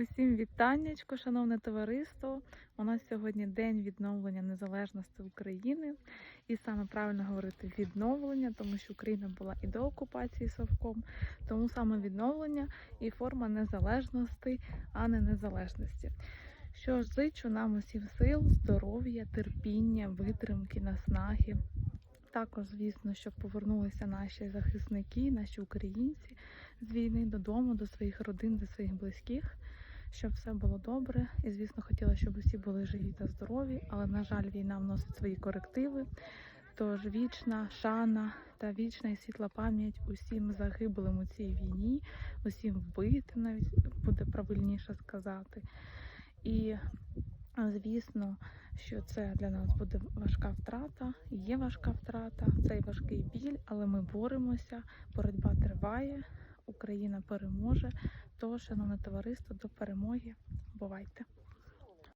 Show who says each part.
Speaker 1: Усім вітаннячко, шановне товариство. У нас сьогодні день відновлення незалежності України. І саме правильно говорити відновлення, тому що Україна була і до окупації Совком, тому саме відновлення і форма незалежності, а не незалежності. Що ж, зичу нам усім сил, здоров'я, терпіння, витримки, наснаги. Також, звісно, щоб повернулися наші захисники, наші українці з війни додому, до своїх родин, до своїх близьких щоб все було добре. І, звісно, хотіла, щоб усі були живі та здорові, але, на жаль, війна вносить свої корективи. Тож вічна шана та вічна і світла пам'ять усім загиблим у цій війні, усім вбитим, навіть буде правильніше сказати. І звісно, що це для нас буде важка втрата, є важка втрата, цей важкий біль, але ми боремося, боротьба триває, Україна переможе. Тож, шановне товариство, до перемоги. Бувайте!